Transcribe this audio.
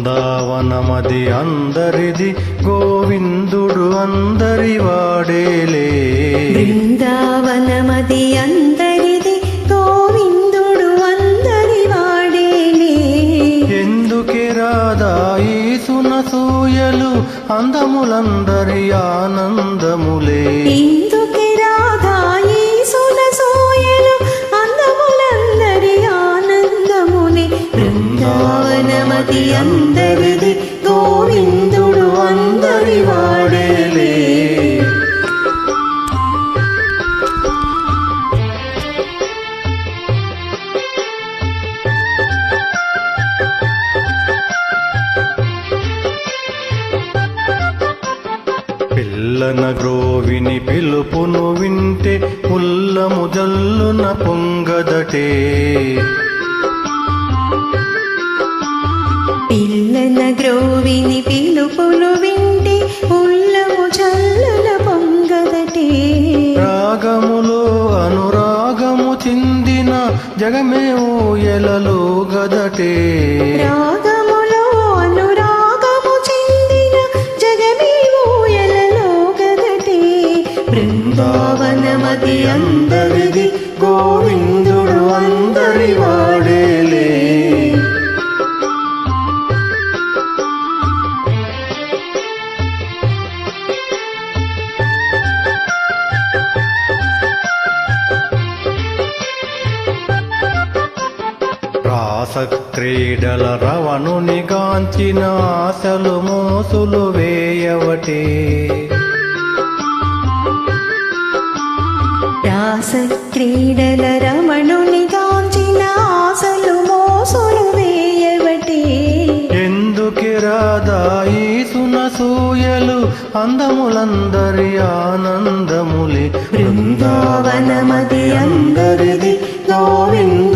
బృందావనమది అందరిది గోవిందుడు అందరి వాడేలే. బృందావనమది అందరిది గోవిందుడు అందరి వాడేలే. ఎందుకే రాదా ఈ సునసూయలు అందములందరి ఆనందములే. బృందావనమది అందరిది గోవిందుడు అందరి వాడేలే. పిల్లన గ్రోవిని పిలుపును వింటే ఉల్లము జల్లున పొంగదటే. పిల్లన గ్రోవిని పిలుపులు వింటి ఉల్లము చల్లుల పొంగదటే. రాగములో అనురాగము చిందిన జగమే ఊయలలో గదటే. రాగములో అనురాగము చెందిన జగమే ఊయలలో గదటే. బృందావనమది అందరిది గోవిందుడు అందరి రాస క్రీడల రవణుని గాంచిన ఆశలు మోసులు వేయవటే. రాస క్రీడల రమణుని గాంచిన ఆశలు మోసులు వేయవటే. ఎందుకి రాదా ఈ సునసూయలు అందములందరి ఆనందములే. బృందావనమది అందరిది వాడేలే